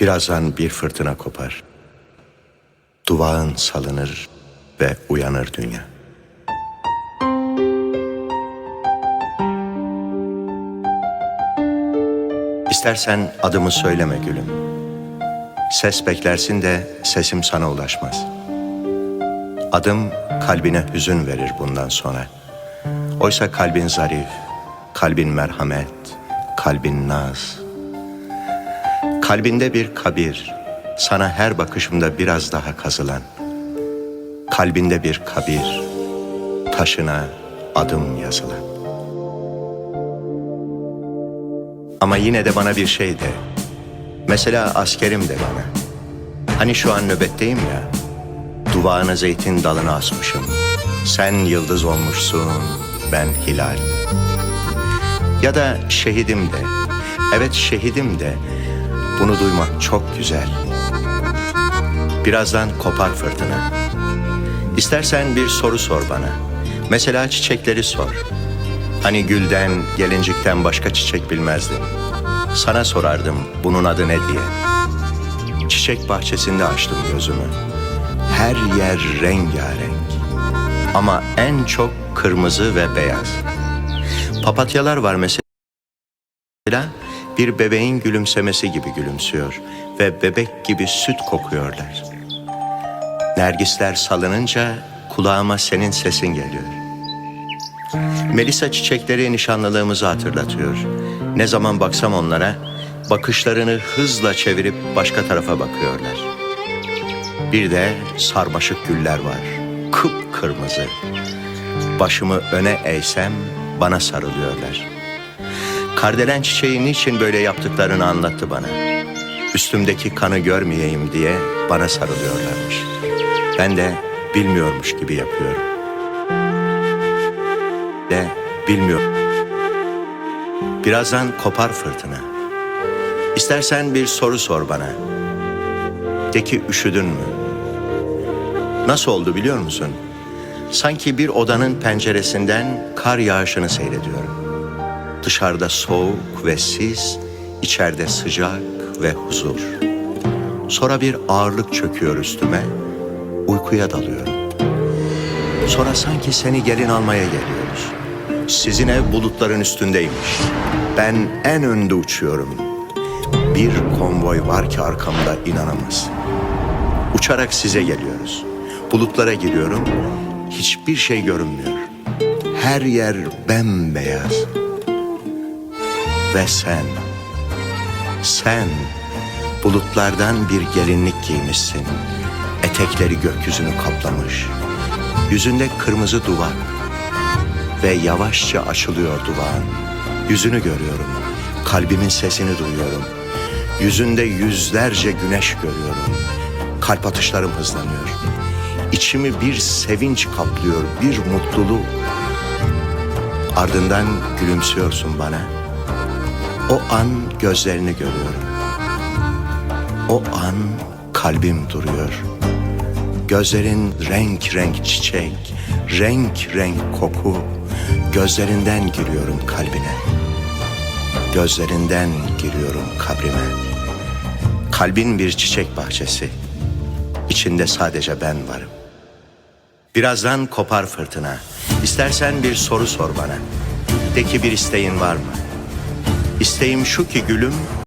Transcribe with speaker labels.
Speaker 1: Birazdan bir fırtına kopar. Duvağın salınır ve uyanır dünya. İstersen adımı söyleme gülüm. Ses beklersin de sesim sana ulaşmaz. Adım kalbine hüzün verir bundan sonra. Oysa kalbin zarif, kalbin merhamet, kalbin naz. Kalbinde bir kabir, sana her bakışımda biraz daha kazılan. Kalbinde bir kabir, taşına adım yazılan. Ama yine de bana bir şey de. Mesela askerim de bana. Hani şu an nöbetteyim ya. Duvağına zeytin dalını asmışım. Sen yıldız olmuşsun, ben hilal. Ya da şehidim de. Evet şehidim de. Bunu duymak çok güzel. Birazdan kopar fırtına. İstersen bir soru sor bana. Mesela çiçekleri sor. Hani gülden, gelincikten başka çiçek bilmezdim. Sana sorardım bunun adı ne diye. Çiçek bahçesinde açtım gözümü. Her yer rengarenk. Ama en çok kırmızı ve beyaz. Papatyalar var mesela. Bir bebeğin gülümsemesi gibi gülümsüyor ve bebek gibi süt kokuyorlar. Nergisler salınınca kulağıma senin sesin geliyor. Melisa çiçekleri nişanlılığımızı hatırlatıyor. Ne zaman baksam onlara, bakışlarını hızla çevirip başka tarafa bakıyorlar. Bir de sarmaşık güller var, kıpkırmızı. Başımı öne eğsem bana sarılıyorlar. Kardelen çiçeği niçin böyle yaptıklarını anlattı bana. Üstümdeki kanı görmeyeyim diye bana sarılıyorlarmış. Ben de bilmiyormuş gibi yapıyorum de bilmiyor. Birazdan kopar fırtına. İstersen bir soru sor bana. De ki üşüdün mü? Nasıl oldu biliyor musun? Sanki bir odanın penceresinden kar yağışını seyrediyorum. Dışarıda soğuk ve sis, içeride sıcak ve huzur. Sonra bir ağırlık çöküyor üstüme, uykuya dalıyorum. Sonra sanki seni gelin almaya geliyoruz. Sizin ev bulutların üstündeymiş. Ben en önde uçuyorum. Bir konvoy var ki arkamda inanamaz. Uçarak size geliyoruz. Bulutlara giriyorum. Hiçbir şey görünmüyor. Her yer bembeyaz. Ve sen, sen bulutlardan bir gelinlik giymişsin. Etekleri gökyüzünü kaplamış. Yüzünde kırmızı duvak ve yavaşça açılıyor duvağın. Yüzünü görüyorum, kalbimin sesini duyuyorum. Yüzünde yüzlerce güneş görüyorum. Kalp atışlarım hızlanıyor. İçimi bir sevinç kaplıyor, bir mutluluk. Ardından gülümsüyorsun bana. O an gözlerini görüyorum. O an kalbim duruyor. Gözlerin renk renk çiçek, renk renk koku. Gözlerinden giriyorum kalbine. Gözlerinden giriyorum kabrime. Kalbin bir çiçek bahçesi. İçinde sadece ben varım. Birazdan kopar fırtına. İstersen bir soru sor bana. De ki bir isteğin var mı? İsteğim şu ki gülüm